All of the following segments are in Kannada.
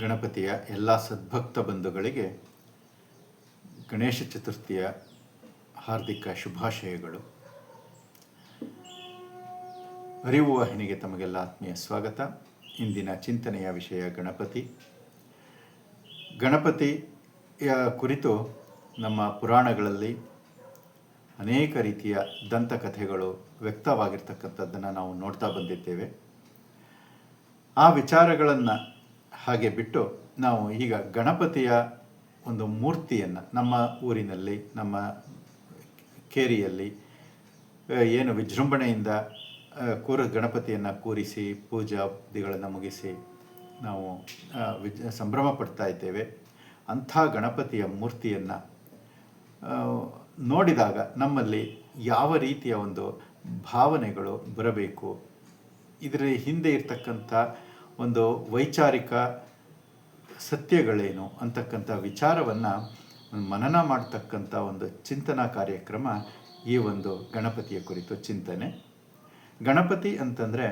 ಗಣಪತಿಯ ಎಲ್ಲ ಸದ್ಭಕ್ತ ಬಂಧುಗಳಿಗೆ ಗಣೇಶ ಚತುರ್ಥಿಯ ಹಾರ್ದಿಕ ಶುಭಾಶಯಗಳು. ಅರಿವು ವಾಹಿನಿಗೆ ತಮಗೆಲ್ಲ ಆತ್ಮೀಯ ಸ್ವಾಗತ. ಇಂದಿನ ಚಿಂತನೆಯ ವಿಷಯ ಗಣಪತಿ. ಗಣಪತಿಯ ಕುರಿತು ನಮ್ಮ ಪುರಾಣಗಳಲ್ಲಿ ಅನೇಕ ರೀತಿಯ ದಂತಕಥೆಗಳು ವ್ಯಕ್ತವಾಗಿರ್ತಕ್ಕಂಥದ್ದನ್ನು ನಾವು ನೋಡ್ತಾ ಬಂದಿದ್ದೇವೆ. ಆ ವಿಚಾರಗಳನ್ನು ಹಾಗೆ ಬಿಟ್ಟು ನಾವು ಈಗ ಗಣಪತಿಯ ಒಂದು ಮೂರ್ತಿಯನ್ನು ನಮ್ಮ ಊರಿನಲ್ಲಿ, ನಮ್ಮ ಕೇರಿಯಲ್ಲಿ ಏನು ವಿಜೃಂಭಣೆಯಿಂದ ಕೂರ ಗಣಪತಿಯನ್ನು ಕೂರಿಸಿ ಪೂಜಾದಿಗಳನ್ನು ಮುಗಿಸಿ ನಾವು ವಿಜ್, ಸಂಭ್ರಮ ಪಡ್ತಾ ಇದ್ದೇವೆ. ಅಂಥ ಗಣಪತಿಯ ಮೂರ್ತಿಯನ್ನು ನೋಡಿದಾಗ ನಮ್ಮಲ್ಲಿ ಯಾವ ರೀತಿಯ ಒಂದು ಭಾವನೆಗಳು ಬರಬೇಕು ಇದರ ಹಿಂದೆ ಇರ್ತಕ್ಕಂಥ ಒಂದು ವೈಚಾರಿಕ ಸತ್ಯಗಳೇನು ಅಂತಕ್ಕಂಥ ವಿಚಾರವನ್ನು ಮನನ ಮಾಡ್ತಕ್ಕಂಥ ಒಂದು ಚಿಂತನಾ ಕಾರ್ಯಕ್ರಮ ಈ ಒಂದು ಗಣಪತಿಯ ಕುರಿತು ಚಿಂತನೆ. ಗಣಪತಿ ಅಂತಂದರೆ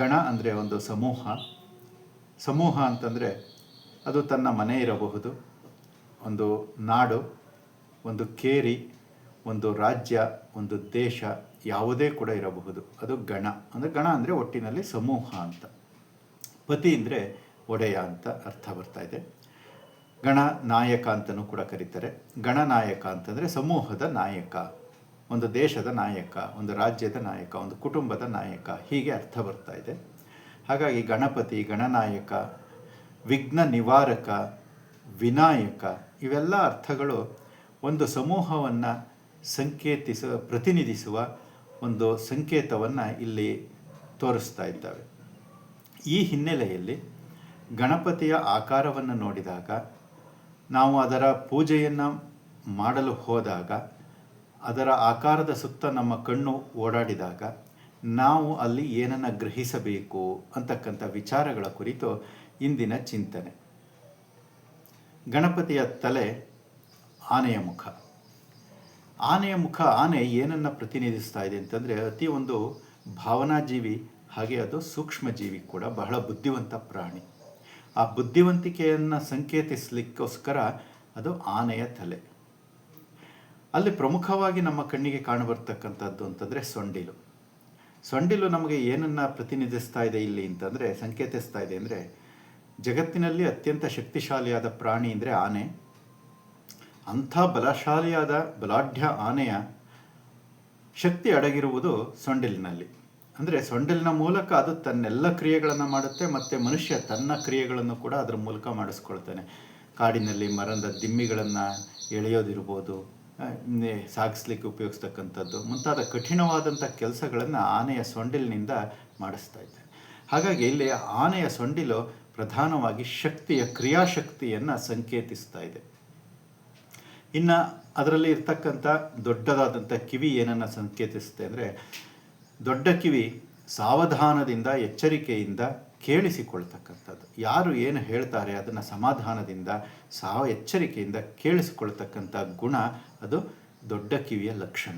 ಗಣ ಅಂದರೆ ಒಂದು ಸಮೂಹ. ಸಮೂಹ ಅಂತಂದರೆ ಅದು ತನ್ನ ಮನೆ ಇರಬಹುದು, ಒಂದು ನಾಡು, ಒಂದು ಕೇರಿ, ಒಂದು ರಾಜ್ಯ, ಒಂದು ದೇಶ ಯಾವುದೇ ಕೂಡ ಇರಬಹುದು. ಅದು ಗಣ. ಅಂದರೆ ಗಣ ಅಂದರೆ ಒಟ್ಟಿನಲ್ಲಿ ಸಮೂಹ ಅಂತ. ಪತಿ ಅಂದರೆ ಒಡೆಯ ಅಂತ ಅರ್ಥ ಬರ್ತಾ ಇದೆ. ಗಣ ನಾಯಕ ಅಂತಲೂ ಕೂಡ ಕರೀತಾರೆ. ಗಣನಾಯಕ ಅಂತಂದರೆ ಸಮೂಹದ ನಾಯಕ, ಒಂದು ದೇಶದ ನಾಯಕ, ಒಂದು ರಾಜ್ಯದ ನಾಯಕ, ಒಂದು ಕುಟುಂಬದ ನಾಯಕ, ಹೀಗೆ ಅರ್ಥ ಬರ್ತಾ ಇದೆ. ಹಾಗಾಗಿ ಗಣಪತಿ, ಗಣನಾಯಕ, ವಿಘ್ನ ನಿವಾರಕ, ವಿನಾಯಕ ಇವೆಲ್ಲ ಅರ್ಥಗಳು ಒಂದು ಸಮೂಹವನ್ನು ಸಂಕೇತಿಸುವ, ಪ್ರತಿನಿಧಿಸುವ ಒಂದು ಸಂಕೇತವನ್ನು ಇಲ್ಲಿ ತೋರಿಸ್ತಾ ಇದ್ದಾವೆ. ಈ ಹಿನ್ನೆಲೆಯಲ್ಲಿ ಗಣಪತಿಯ ಆಕಾರವನ್ನು ನೋಡಿದಾಗ, ನಾವು ಅದರ ಪೂಜೆಯನ್ನು ಮಾಡಲು ಹೋದಾಗ, ಅದರ ಆಕಾರದ ಸುತ್ತ ನಮ್ಮ ಕಣ್ಣು ಓಡಾಡಿದಾಗ, ನಾವು ಅಲ್ಲಿ ಏನನ್ನು ಗ್ರಹಿಸಬೇಕು ಅಂತಕ್ಕಂಥ ವಿಚಾರಗಳ ಕುರಿತು ಇಂದಿನ ಚಿಂತನೆ. ಗಣಪತಿಯ ತಲೆ, ಆನೆಯ ಮುಖ. ಆನೆಯ ಮುಖ, ಆನೆ ಏನನ್ನು ಪ್ರತಿನಿಧಿಸ್ತಾ ಇದೆ ಅಂತಂದರೆ ಅತಿ ಒಂದು ಭಾವನಾಜೀವಿ ಹಾಗೆ ಅದು ಸೂಕ್ಷ್ಮಜೀವಿ ಕೂಡ ಬಹಳ ಬುದ್ಧಿವಂತ ಪ್ರಾಣಿ. ಆ ಬುದ್ಧಿವಂತಿಕೆಯನ್ನು ಸಂಕೇತಿಸಲಿಕ್ಕೋಸ್ಕರ ಅದು ಆನೆಯ ತಲೆ. ಅಲ್ಲಿ ಪ್ರಮುಖವಾಗಿ ನಮ್ಮ ಕಣ್ಣಿಗೆ ಕಾಣಬರ್ತಕ್ಕಂಥದ್ದು ಅಂತಂದರೆ ಸೊಂಡಿಲು. ಸೊಂಡಿಲು ನಮಗೆ ಏನನ್ನು ಪ್ರತಿನಿಧಿಸ್ತಾ ಇದೆ ಇಲ್ಲಿ ಅಂತಂದರೆ, ಸಂಕೇತಿಸ್ತಾ ಇದೆ ಅಂದರೆ, ಜಗತ್ತಿನಲ್ಲಿ ಅತ್ಯಂತ ಶಕ್ತಿಶಾಲಿಯಾದ ಪ್ರಾಣಿ ಅಂದರೆ ಆನೆ. ಅಂಥ ಬಲಶಾಲಿಯಾದ ಬಲಾಢ್ಯ ಆನೆಯ ಶಕ್ತಿ ಅಡಗಿರುವುದು ಸೊಂಡಿಲಿನಲ್ಲಿ. ಅಂದರೆ ಸೊಂಡಿಲಿನ ಮೂಲಕ ಅದು ತನ್ನೆಲ್ಲ ಕ್ರಿಯೆಗಳನ್ನು ಮಾಡುತ್ತೆ, ಮತ್ತು ಮನುಷ್ಯ ತನ್ನ ಕ್ರಿಯೆಗಳನ್ನು ಕೂಡ ಅದರ ಮೂಲಕ ಮಾಡಿಸ್ಕೊಳ್ತಾನೆ. ಕಾಡಿನಲ್ಲಿ ಮರದ ದಿಮ್ಮಿಗಳನ್ನು ಎಳೆಯೋದಿರ್ಬೋದು ಸಾಗಿಸ್ಲಿಕ್ಕೆ ಉಪಯೋಗಿಸ್ತಕ್ಕಂಥದ್ದು, ಮುಂತಾದ ಕಠಿಣವಾದಂಥ ಕೆಲಸಗಳನ್ನು ಆನೆಯ ಸೊಂಡಿಲಿನಿಂದ ಮಾಡಿಸ್ತಾ ಇದ್ದಾರೆ ಹಾಗಾಗಿ ಇಲ್ಲಿ ಆನೆಯ ಸೊಂಡಿಲು ಪ್ರಧಾನವಾಗಿ ಶಕ್ತಿಯ, ಕ್ರಿಯಾಶಕ್ತಿಯನ್ನು ಸಂಕೇತಿಸ್ತಾ ಇದೆ. ಇನ್ನು ಅದರಲ್ಲಿ ಇರ್ತಕ್ಕಂಥ ದೊಡ್ಡದಾದಂಥ ಕಿವಿ ಏನನ್ನು ಸಂಕೇತಿಸುತ್ತೆ ಅಂದರೆ ದೊಡ್ಡ ಕಿವಿ ಸಾವಧಾನದಿಂದ, ಎಚ್ಚರಿಕೆಯಿಂದ ಕೇಳಿಸಿಕೊಳ್ತಕ್ಕಂಥದ್ದು. ಯಾರು ಏನು ಹೇಳ್ತಾರೆ ಅದನ್ನು ಸಮಾಧಾನದಿಂದ ಸಾವ ಎಚ್ಚರಿಕೆಯಿಂದ ಕೇಳಿಸಿಕೊಳ್ತಕ್ಕಂಥ ಗುಣ ಅದು ದೊಡ್ಡ ಕಿವಿಯ ಲಕ್ಷಣ.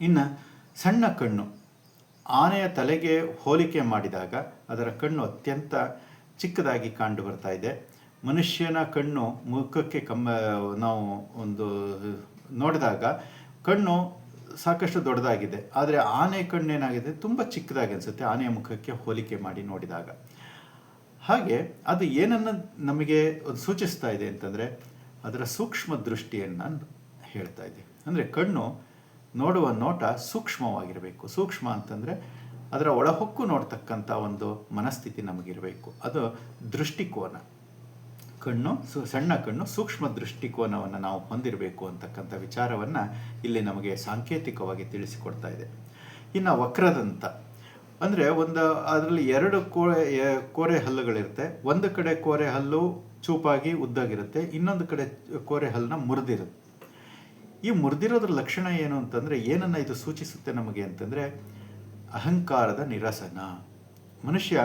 ಇನ್ನು ಸಣ್ಣ ಕಣ್ಣು. ಆನೆಯ ತಲೆಗೆ ಹೋಲಿಕೆ ಮಾಡಿದಾಗ ಅದರ ಕಣ್ಣು ಅತ್ಯಂತ ಚಿಕ್ಕದಾಗಿ ಕಂಡು ಬರ್ತಾ ಇದೆ. ಮನುಷ್ಯನ ಕಣ್ಣು ಮುಖಕ್ಕೆ ಕಮ್ಮ, ನಾವು ಒಂದು ನೋಡಿದಾಗ ಕಣ್ಣು ಸಾಕಷ್ಟು ದೊಡ್ಡದಾಗಿದೆ. ಆದರೆ ಆನೆ ಕಣ್ಣೇನಾಗಿದೆ ತುಂಬ ಚಿಕ್ಕದಾಗಿ ಅನಿಸುತ್ತೆ. ಆನೆಯ ಮುಖಕ್ಕೆ ಹೋಲಿಕೆ ಮಾಡಿ ನೋಡಿದಾಗ. ಹಾಗೆ ಅದು ಏನನ್ನು ನಮಗೆ ಒಂದು ಸೂಚಿಸ್ತಾ ಇದೆ ಅಂತಂದರೆ ಅದರ ಸೂಕ್ಷ್ಮ ದೃಷ್ಟಿಯನ್ನು ಹೇಳ್ತಾ ಇದೆ. ಅಂದರೆ ಕಣ್ಣು ನೋಡುವ ನೋಟ ಸೂಕ್ಷ್ಮವಾಗಿರಬೇಕು. ಸೂಕ್ಷ್ಮ ಅಂತಂದರೆ ಅದರ ಒಳಹೊಕ್ಕು ನೋಡ್ತಕ್ಕಂಥ ಒಂದು ಮನಸ್ಥಿತಿ ನಮಗಿರಬೇಕು. ಅದು ದೃಷ್ಟಿಕೋನ. ಕಣ್ಣು ಸಣ್ಣ ಕಣ್ಣು ಸೂಕ್ಷ್ಮ ದೃಷ್ಟಿಕೋನವನ್ನು ನಾವು ಹೊಂದಿರಬೇಕು ಅಂತಕ್ಕಂಥ ವಿಚಾರವನ್ನು ಇಲ್ಲಿ ನಮಗೆ ಸಾಂಕೇತಿಕವಾಗಿ ತಿಳಿಸಿಕೊಡ್ತಾ ಇದೆ. ಇನ್ನು ವಕ್ರದಂತ, ಅಂದರೆ ಒಂದು ಅದರಲ್ಲಿ ಎರಡು ಕೋರೆ ಕೋರೆ ಹಲ್ಲುಗಳಿರುತ್ತೆ. ಒಂದು ಕಡೆ ಕೋರೆ ಹಲ್ಲು ಚೂಪಾಗಿ ಉದ್ದಾಗಿರುತ್ತೆ, ಇನ್ನೊಂದು ಕಡೆ ಕೋರೆ ಹಲ್ಲನ್ನ ಮುರಿದಿರುತ್ತೆ. ಈ ಮುರಿದಿರೋದ್ರ ಲಕ್ಷಣ ಏನು ಅಂತಂದರೆ ಏನನ್ನು ಇದು ಸೂಚಿಸುತ್ತೆ ನಮಗೆ ಅಂತಂದರೆ ಅಹಂಕಾರದ ನಿರಸನ. ಮನುಷ್ಯ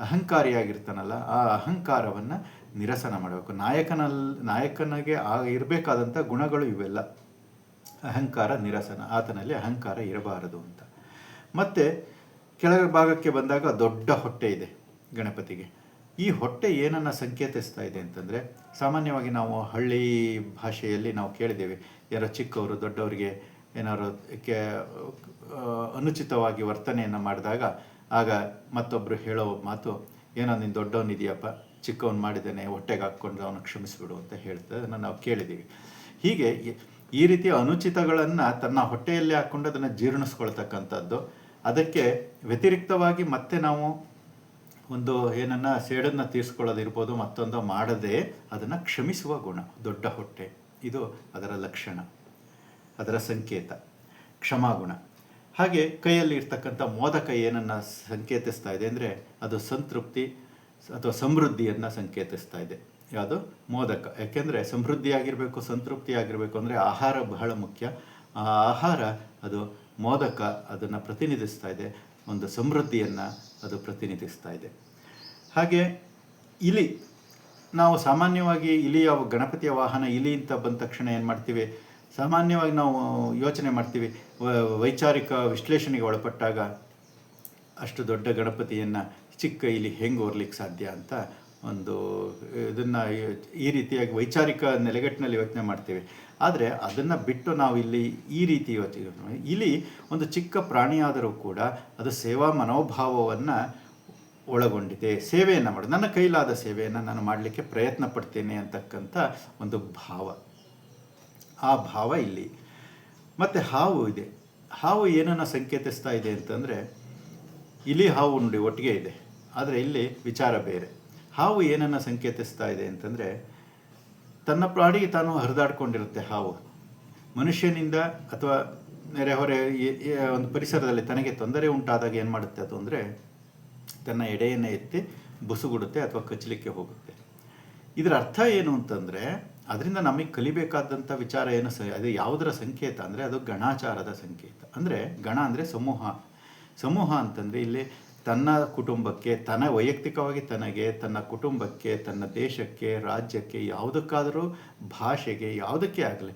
ಅಹಂಕಾರಿಯಾಗಿರ್ತಾನಲ್ಲ, ಆ ಅಹಂಕಾರವನ್ನು ನಿರಸನ ಮಾಡಬೇಕು. ನಾಯಕನಲ್ಲಿ ನಾಯಕನಿಗೆ ಆ ಇರಬೇಕಾದಂಥ ಗುಣಗಳು ಇವೆಲ್ಲ. ಅಹಂಕಾರ, ನಿರಸನ, ಆತನಲ್ಲಿ ಅಹಂಕಾರ ಇರಬಾರದು ಅಂತ. ಮತ್ತು ಕೆಳಗ ಭಾಗಕ್ಕೆ ಬಂದಾಗ ದೊಡ್ಡ ಹೊಟ್ಟೆ ಇದೆ ಗಣಪತಿಗೆ. ಈ ಹೊಟ್ಟೆ ಏನನ್ನು ಸಂಕೇತಿಸ್ತಾ ಇದೆ ಅಂತಂದರೆ, ಸಾಮಾನ್ಯವಾಗಿ ನಾವು ಹಳ್ಳಿ ಭಾಷೆಯಲ್ಲಿ ನಾವು ಕೇಳಿದ್ದೇವೆ, ಯಾರೋ ಚಿಕ್ಕವರು, ದೊಡ್ಡವರಿಗೆ ಏನಾದ್ರು ಕೆ ಅನುಚಿತವಾಗಿ ವರ್ತನೆಯನ್ನು ಮಾಡಿದಾಗ ಆಗ ಮತ್ತೊಬ್ಬರು ಹೇಳೋ ಮಾತು, ಏನೋ ನೀನು ದೊಡ್ಡವನಿದೆಯಪ್ಪ ಚಿಕ್ಕವನು ಮಾಡಿದ್ದಾನೆ, ಹೊಟ್ಟೆಗೆ ಹಾಕ್ಕೊಂಡು ಅವನು ಕ್ಷಮಿಸಿಬಿಡು ಅಂತ ಹೇಳ್ತಾರೆ ಅದನ್ನು ನಾವು ಕೇಳಿದ್ದೀವಿ. ಹೀಗೆ ಈ ರೀತಿಯ ಅನುಚಿತಗಳನ್ನು ತನ್ನ ಹೊಟ್ಟೆಯಲ್ಲಿ ಹಾಕ್ಕೊಂಡು ಅದನ್ನು ಜೀರ್ಣಿಸ್ಕೊಳ್ತಕ್ಕಂಥದ್ದು, ಅದಕ್ಕೆ ವ್ಯತಿರಿಕ್ತವಾಗಿ ಮತ್ತೆ ನಾವು ಒಂದು ಏನನ್ನ ಸೇಡನ್ನ ತೀರಿಸ್ಕೊಳ್ಳೋದಿರ್ಬೋದು, ಮತ್ತೊಂದು ಮಾಡದೆ ಅದನ್ನು ಕ್ಷಮಿಸುವ ಗುಣ, ದೊಡ್ಡ ಹೊಟ್ಟೆ. ಇದು ಅದರ ಲಕ್ಷಣ. ಅದರ ಸಂಕೇತ, ಕ್ಷಮಾಗುಣ. ಹಾಗೆ ಕೈಯಲ್ಲಿ ಇರ್ತಕ್ಕಂಥ ಮೋದಕ ಏನನ್ನು ಸಂಕೇತಿಸ್ತಾ ಇದೆ ಅಂದರೆ ಅದು ಸಂತೃಪ್ತಿ ಅಥವಾ ಸಮೃದ್ಧಿಯನ್ನು ಸಂಕೇತಿಸ್ತಾ ಇದೆ. ಯಾವುದು? ಮೋದಕ. ಯಾಕೆಂದರೆ ಸಮೃದ್ಧಿಯಾಗಿರಬೇಕು ಸಂತೃಪ್ತಿ ಆಗಿರಬೇಕು ಅಂದರೆ ಆಹಾರ ಬಹಳ ಮುಖ್ಯ. ಆ ಆಹಾರ, ಅದು ಮೋದಕ ಅದನ್ನು ಪ್ರತಿನಿಧಿಸ್ತಾ ಇದೆ, ಒಂದು ಸಮೃದ್ಧಿಯನ್ನು ಅದು ಪ್ರತಿನಿಧಿಸ್ತಾ ಇದೆ. ಹಾಗೆ ಇಲಿ, ನಾವು ಸಾಮಾನ್ಯವಾಗಿ ಇಲಿಯ ಗಣಪತಿಯ ವಾಹನ ಇಲಿ ಅಂತ ಬಂದ ತಕ್ಷಣ ಏನು ಮಾಡ್ತೀವಿ? ಸಾಮಾನ್ಯವಾಗಿ ನಾವು ಯೋಚನೆ ಮಾಡ್ತೀವಿ ವೈಚಾರಿಕ ವಿಶ್ಲೇಷಣೆಗೆ ಒಳಪಟ್ಟಾಗ ಅಷ್ಟು ದೊಡ್ಡ ಗಣಪತಿಯನ್ನು ಚಿಕ್ಕ ಇಲ್ಲಿ ಹೆಂಗೆ ಓರ್ಲಿಕ್ಕೆ ಸಾಧ್ಯ ಅಂತ ಒಂದು, ಇದನ್ನು ಈ ರೀತಿಯಾಗಿ ವೈಚಾರಿಕ ನೆಲೆಗಟ್ಟಿನಲ್ಲಿ ಯೋಚನೆ ಮಾಡ್ತೀವಿ. ಆದರೆ ಅದನ್ನು ಬಿಟ್ಟು ನಾವು ಇಲ್ಲಿ ಈ ರೀತಿ ಯೋಚನೆ, ಇಲ್ಲಿ ಒಂದು ಚಿಕ್ಕ ಪ್ರಾಣಿಯಾದರೂ ಕೂಡ ಅದು ಸೇವಾ ಮನೋಭಾವವನ್ನು ಒಳಗೊಂಡಿದೆ. ಸೇವೆಯನ್ನು ಮಾಡಿ, ನನ್ನ ಕೈಲಾದ ಸೇವೆಯನ್ನು ನಾನು ಮಾಡಲಿಕ್ಕೆ ಪ್ರಯತ್ನ ಪಡ್ತೇನೆ ಅಂತಕ್ಕಂಥ ಒಂದು ಭಾವ. ಆ ಭಾವ ಇಲ್ಲಿ. ಮತ್ತು ಹಾವು ಇದೆ. ಹಾವು ಏನನ್ನು ಸಂಕೇತಿಸ್ತಾ ಇದೆ ಅಂತಂದರೆ ಇಲಿ ಹಾವು ನೋಡಿ ಒಟ್ಟಿಗೆ ಇದೆ, ಆದರೆ ಇಲ್ಲಿ ವಿಚಾರ ಬೇರೆ. ಹಾವು ಏನನ್ನು ಸಂಕೇತಿಸ್ತಾ ಇದೆ ಅಂತಂದರೆ, ತನ್ನ ಪ್ರಾಣಿಗೆ ತಾನು ಹರಿದಾಡ್ಕೊಂಡಿರುತ್ತೆ ಹಾವು. ಮನುಷ್ಯನಿಂದ ಅಥವಾ ನೆರೆಹೊರೆ ಒಂದು ಪರಿಸರದಲ್ಲಿ ತನಗೆ ತೊಂದರೆ ಉಂಟಾದಾಗ ಏನು ಮಾಡುತ್ತೆ ಅದು ಅಂದರೆ, ತನ್ನ ಎಡೆಯನ್ನು ಎತ್ತಿ ಬುಸುಗುಡುತ್ತೆ ಅಥವಾ ಕಚ್ಚಲಿಕ್ಕೆ ಹೋಗುತ್ತೆ. ಇದರ ಅರ್ಥ ಏನು ಅಂತಂದರೆ ಅದರಿಂದ ನಮಗೆ ಕಲಿಬೇಕಾದಂಥ ವಿಚಾರ ಏನು ಸ, ಅದು ಯಾವುದರ ಸಂಕೇತ ಅಂದರೆ ಅದು ಗಣಾಚಾರದ ಸಂಕೇತ. ಅಂದರೆ ಗಣ ಅಂದರೆ ಸಮೂಹ. ಸಮೂಹ ಅಂತಂದರೆ ಇಲ್ಲಿ ತನ್ನ ಕುಟುಂಬಕ್ಕೆ, ತನ್ನ ವೈಯಕ್ತಿಕವಾಗಿ ತನಗೆ, ತನ್ನ ಕುಟುಂಬಕ್ಕೆ, ತನ್ನ ದೇಶಕ್ಕೆ, ರಾಜ್ಯಕ್ಕೆ, ಯಾವುದಕ್ಕಾದರೂ ಭಾಷೆಗೆ, ಯಾವುದಕ್ಕೆ ಆಗಲಿ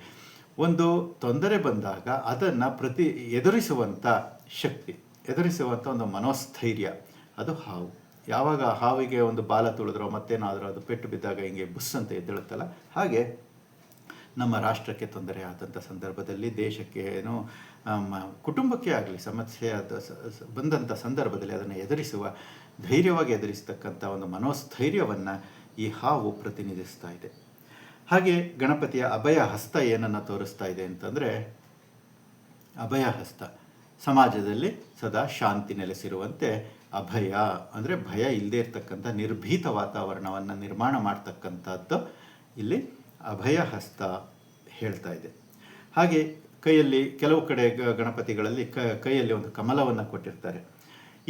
ಒಂದು ತೊಂದರೆ ಬಂದಾಗ ಅದನ್ನು ಪ್ರತಿ ಎದುರಿಸುವಂಥ ಶಕ್ತಿ ಎದುರಿಸುವಂಥ ಒಂದು ಮನೋಸ್ಥೈರ್ಯ, ಅದು ಹಾವು. ಯಾವಾಗ ಹಾವಿಗೆ ಒಂದು ಬಾಲ ತುಳಿದ್ರೋ ಮತ್ತೇನಾದರೂ ಅದು ಪೆಟ್ಟು ಬಿದ್ದಾಗ ಹಿಂಗೆ ಬುಸ್ ಅಂತ ಎದ್ದೇಳುತ್ತಲ್ಲ? ಹಾಗೆ ನಮ್ಮ ರಾಷ್ಟ್ರಕ್ಕೆ ತೊಂದರೆ ಆದಂಥ ಸಂದರ್ಭದಲ್ಲಿ ದೇಶಕ್ಕೆ ಏನು ಕುಟುಂಬಕ್ಕೆ ಆಗಲಿ, ಸಮಸ್ಯೆ ಸ- ಬಂದಂಥ ಸಂದರ್ಭದಲ್ಲಿ ಅದನ್ನು ಎದುರಿಸುವ, ಧೈರ್ಯವಾಗಿ ಎದುರಿಸ್ತಕ್ಕಂಥ ಒಂದು ಮನೋಸ್ಥೈರ್ಯವನ್ನು ಈ ಹಾವು ಪ್ರತಿನಿಧಿಸ್ತಾ ಇದೆ. ಹಾಗೆ ಗಣಪತಿಯ ಅಭಯ ಹಸ್ತ ಏನನ್ನು ತೋರಿಸ್ತಾ ಇದೆ ಅಂತಂದರೆ, ಅಭಯ ಹಸ್ತ ಸಮಾಜದಲ್ಲಿ ಸದಾ ಶಾಂತಿ ನೆಲೆಸಿರುವಂತೆ ಅಭಯ ಅಂದರೆ ಭಯ ಇಲ್ಲದೆ ಇರತಕ್ಕಂಥ ನಿರ್ಭೀತ ವಾತಾವರಣವನ್ನು ನಿರ್ಮಾಣ ಮಾಡ್ತಕ್ಕಂಥದ್ದು ಇಲ್ಲಿ ಅಭಯ ಹಸ್ತ ಹೇಳ್ತಾ ಇದೆ. ಹಾಗೆ ಕೈಯಲ್ಲಿ ಕೆಲವು ಕಡೆ ಗಣಪತಿಗಳಲ್ಲಿ ಕೈಯಲ್ಲಿ ಒಂದು ಕಮಲವನ್ನು ಕೊಟ್ಟಿರ್ತಾರೆ.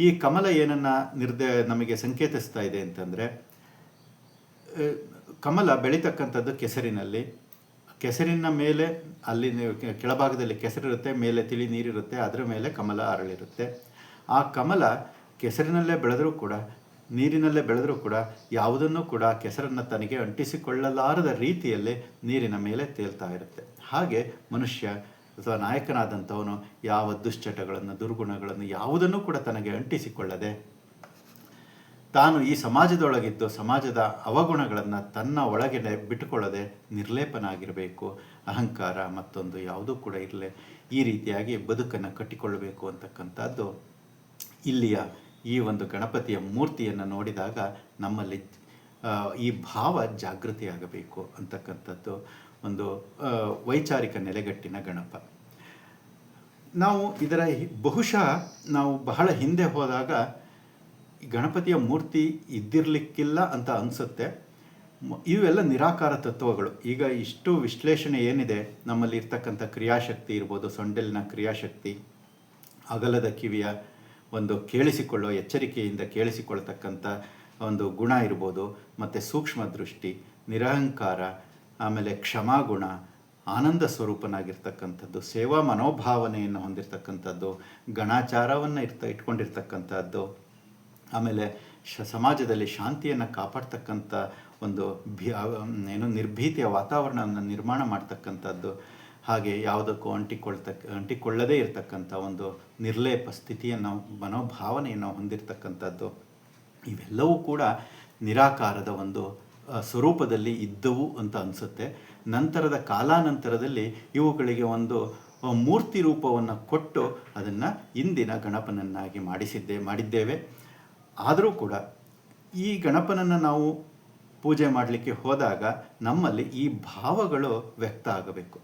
ಈ ಕಮಲ ಏನನ್ನು ನಿರ್ದ ನಮಗೆ ಸಂಕೇತಿಸ್ತಾ ಇದೆ ಅಂತಂದರೆ ಕಮಲ ಬೆಳೀತಕ್ಕಂಥದ್ದು ಕೆಸರಿನಲ್ಲಿ. ಕೆಸರಿನ ಮೇಲೆ ಅಲ್ಲಿ ಕೆಳಭಾಗದಲ್ಲಿ ಕೆಸರಿರುತ್ತೆ, ಮೇಲೆ ತಿಳಿ ನೀರಿರುತ್ತೆ, ಅದರ ಮೇಲೆ ಕಮಲ ಅರಳಿರುತ್ತೆ. ಆ ಕಮಲ ಕೆಸರಿನಲ್ಲೇ ಬೆಳೆದರೂ ಕೂಡ, ನೀರಿನಲ್ಲೇ ಬೆಳೆದರೂ ಕೂಡ, ಯಾವುದನ್ನು ಕೂಡ ಕೆಸರನ್ನು ತನಗೆ ಅಂಟಿಸಿಕೊಳ್ಳಲಾರದ ರೀತಿಯಲ್ಲಿ ನೀರಿನ ಮೇಲೆ ತೇಲ್ತಾ ಇರುತ್ತೆ. ಹಾಗೆ ಮನುಷ್ಯ ಅಥವಾ ನಾಯಕನಾದಂಥವನು ಯಾವ ದುಶ್ಚಟಗಳನ್ನು, ದುರ್ಗುಣಗಳನ್ನು ಯಾವುದನ್ನು ಕೂಡ ತನಗೆ ಅಂಟಿಸಿಕೊಳ್ಳದೆ, ತಾನು ಈ ಸಮಾಜದೊಳಗಿದ್ದು ಸಮಾಜದ ಅವಗುಣಗಳನ್ನು ತನ್ನ ಒಳಗೆ ಬಿಟ್ಟುಕೊಳ್ಳದೆ ನಿರ್ಲೇಪನಾಗಿರಬೇಕು. ಅಹಂಕಾರ ಮತ್ತೊಂದು ಯಾವುದೂ ಕೂಡ ಇರಲಿ. ಈ ರೀತಿಯಾಗಿ ಬದುಕನ್ನು ಕಟ್ಟಿಕೊಳ್ಳಬೇಕು ಅಂತಕ್ಕಂಥದ್ದು ಇಲ್ಲಿಯ ಈ ಒಂದು ಗಣಪತಿಯ ಮೂರ್ತಿಯನ್ನು ನೋಡಿದಾಗ ನಮ್ಮಲ್ಲಿ ಈ ಭಾವ ಜಾಗೃತಿಯಾಗಬೇಕು ಅಂತಕ್ಕಂಥದ್ದು ಒಂದು ವೈಚಾರಿಕ ನೆಲೆಗಟ್ಟಿನ ಗಣಪ. ನಾವು ಇದರ ಬಹುಶಃ ನಾವು ಬಹಳ ಹಿಂದೆ ಹೋದಾಗ ಗಣಪತಿಯ ಮೂರ್ತಿ ಇದ್ದಿರಲಿಕ್ಕಿಲ್ಲ ಅಂತ ಅನಿಸುತ್ತೆ. ಇವೆಲ್ಲ ನಿರಾಕಾರ ತತ್ವಗಳು. ಈಗ ಇಷ್ಟು ವಿಶ್ಲೇಷಣೆ ಏನಿದೆ ನಮ್ಮಲ್ಲಿ ಇರ್ತಕ್ಕಂಥ ಕ್ರಿಯಾಶಕ್ತಿ ಇರ್ಬೋದು, ಸೊಂಡೆಲಿನ ಕ್ರಿಯಾಶಕ್ತಿ, ಅಗಲದ ಕಿವಿಯ ಒಂದು ಕೇಳಿಸಿಕೊಳ್ಳೋ, ಎಚ್ಚರಿಕೆಯಿಂದ ಕೇಳಿಸಿಕೊಳ್ತಕ್ಕಂಥ ಒಂದು ಗುಣ ಇರ್ಬೋದು. ಮತ್ತು ಸೂಕ್ಷ್ಮ ದೃಷ್ಟಿ, ನಿರಹಂಕಾರ, ಆಮೇಲೆ ಕ್ಷಮಾಗುಣ, ಆನಂದ ಸ್ವರೂಪನಾಗಿರ್ತಕ್ಕಂಥದ್ದು, ಸೇವಾ ಮನೋಭಾವನೆಯನ್ನು ಹೊಂದಿರತಕ್ಕಂಥದ್ದು, ಗಣಾಚಾರವನ್ನು ಇರ್ತ, ಇಟ್ಕೊಂಡಿರ್ತಕ್ಕಂಥದ್ದು, ಆಮೇಲೆ ಶ, ಸಮಾಜದಲ್ಲಿ ಶಾಂತಿಯನ್ನು ಕಾಪಾಡ್ತಕ್ಕಂಥ ಒಂದು ಭಿ ಏನು ನಿರ್ಭೀತಿಯ ವಾತಾವರಣವನ್ನು ನಿರ್ಮಾಣ ಮಾಡ್ತಕ್ಕಂಥದ್ದು ಹಾಗೆ ಯಾವುದಕ್ಕೂ ಅಂಟಿಕೊಳ್ತಕ್ಕ ಅಂಟಿಕೊಳ್ಳದೇ ಇರತಕ್ಕಂಥ ಒಂದು ನಿರ್ಲೇಪ ಸ್ಥಿತಿಯನ್ನು, ಮನೋಭಾವನೆಯನ್ನು ಹೊಂದಿರತಕ್ಕಂಥದ್ದು ಇವೆಲ್ಲವೂ ಕೂಡ ನಿರಾಕಾರದ ಒಂದು ಸ್ವರೂಪದಲ್ಲಿ ಇದ್ದವು ಅಂತ ಅನಿಸುತ್ತೆ. ನಂತರದ ಕಾಲಾನಂತರದಲ್ಲಿ ಇವುಗಳಿಗೆ ಒಂದು ಮೂರ್ತಿ ರೂಪವನ್ನು ಕೊಟ್ಟು ಅದನ್ನು ಇಂದಿನ ಗಣಪನನ್ನಾಗಿ ಮಾಡಿಸಿದ್ದೆ, ಮಾಡಿದ್ದೇವೆ. ಆದರೂ ಕೂಡ ಈ ಗಣಪನನ್ನು ನಾವು ಪೂಜೆ ಮಾಡಲಿಕ್ಕೆ ಹೋದಾಗ ನಮ್ಮಲ್ಲಿ ಈ ಭಾವಗಳು ವ್ಯಕ್ತ ಆಗಬೇಕು.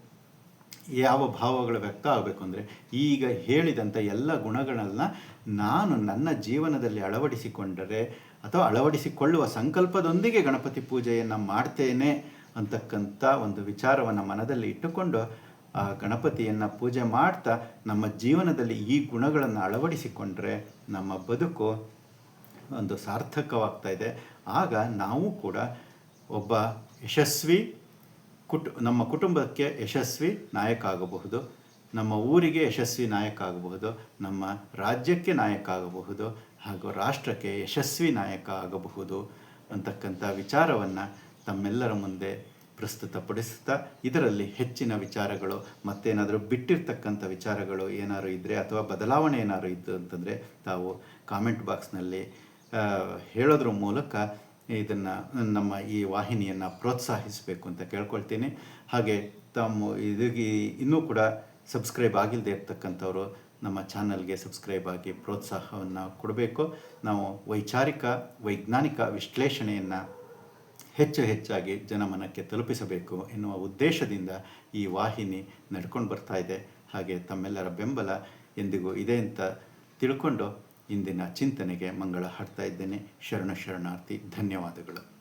ಯಾವ ಭಾವಗಳು ವ್ಯಕ್ತ ಆಗಬೇಕು ಅಂದರೆ ಈಗ ಹೇಳಿದಂಥ ಎಲ್ಲ ಗುಣಗಳನ್ನು ನಾನು ನನ್ನ ಜೀವನದಲ್ಲಿ ಅಳವಡಿಸಿಕೊಂಡರೆ ಅಥವಾ ಅಳವಡಿಸಿಕೊಳ್ಳುವ ಸಂಕಲ್ಪದೊಂದಿಗೆ ಗಣಪತಿ ಪೂಜೆಯನ್ನು ಮಾಡ್ತೇನೆ ಅಂತಕ್ಕಂಥ ಒಂದು ವಿಚಾರವನ್ನು ಮನದಲ್ಲಿ ಇಟ್ಟುಕೊಂಡು ಆ ಗಣಪತಿಯನ್ನು ಪೂಜೆ ಮಾಡ್ತಾ ನಮ್ಮ ಜೀವನದಲ್ಲಿ ಈ ಗುಣಗಳನ್ನು ಅಳವಡಿಸಿಕೊಂಡ್ರೆ ನಮ್ಮ ಬದುಕು ಒಂದು ಸಾರ್ಥಕವಾಗ್ತಾ ಇದೆ. ಆಗ ನಾವು ಕೂಡ ಒಬ್ಬ ಯಶಸ್ವಿ ಕುಟು, ನಮ್ಮ ಕುಟುಂಬಕ್ಕೆ ಯಶಸ್ವಿ ನಾಯಕ ಆಗಬಹುದು ನಮ್ಮ ಊರಿಗೆ ಯಶಸ್ವಿ ನಾಯಕ ಆಗಬಹುದು ನಮ್ಮ ರಾಜ್ಯಕ್ಕೆ ನಾಯಕ ಆಗಬಹುದು ಹಾಗೂ ರಾಷ್ಟ್ರಕ್ಕೆ ಯಶಸ್ವಿ ನಾಯಕ ಆಗಬಹುದು ಅಂತಕ್ಕಂಥ ವಿಚಾರವನ್ನು ತಮ್ಮೆಲ್ಲರ ಮುಂದೆ ಪ್ರಸ್ತುತಪಡಿಸುತ್ತಾ, ಇದರಲ್ಲಿ ಹೆಚ್ಚಿನ ವಿಚಾರಗಳು ಮತ್ತೇನಾದರೂ ಬಿಟ್ಟಿರ್ತಕ್ಕಂಥ ವಿಚಾರಗಳು ಏನಾದರೂ ಇದ್ದರೆ ಅಥವಾ ಬದಲಾವಣೆ ಏನಾದರೂ ಇದ್ದು ಅಂತಂದರೆ ತಾವು ಕಾಮೆಂಟ್ ಬಾಕ್ಸ್ನಲ್ಲಿ ಹೇಳೋದ್ರ ಮೂಲಕ ಇದನ್ನು, ನಮ್ಮ ಈ ವಾಹಿನಿಯನ್ನು ಪ್ರೋತ್ಸಾಹಿಸಬೇಕು ಅಂತ ಕೇಳ್ಕೊಳ್ತೀನಿ. ಹಾಗೆ ತಮ್ಮ ಇದಕ್ಕೆ ಇನ್ನೂ ಕೂಡ ಸಬ್ಸ್ಕ್ರೈಬ್ ಆಗಿಲ್ಲದೆ ಇರ್ತಕ್ಕಂಥವ್ರು ನಮ್ಮ ಚಾನಲ್ಗೆ ಸಬ್ಸ್ಕ್ರೈಬ್ ಆಗಿ ಪ್ರೋತ್ಸಾಹವನ್ನು ಕೊಡಬೇಕು. ನಾವು ವೈಚಾರಿಕ, ವೈಜ್ಞಾನಿಕ ವಿಶ್ಲೇಷಣೆಯನ್ನು ಹೆಚ್ಚು ಹೆಚ್ಚಾಗಿ ಜನಮನಕ್ಕೆ ತಲುಪಿಸಬೇಕು ಎನ್ನುವ ಉದ್ದೇಶದಿಂದ ಈ ವಾಹಿನಿ ನಡ್ಕೊಂಡು ಬರ್ತಾ ಇದೆ. ಹಾಗೆ ತಮ್ಮೆಲ್ಲರ ಬೆಂಬಲ ಎಂದಿಗೂ ಇದೆ ಅಂತ ತಿಳ್ಕೊಂಡು ಇಂದಿನ ಚಿಂತನೆಗೆ ಮಂಗಳ ಹಾಡ್ತಾ ಇದ್ದೇನೆ. ಶರಣ ಶರಣಾರ್ಥಿ ಧನ್ಯವಾದಗಳು.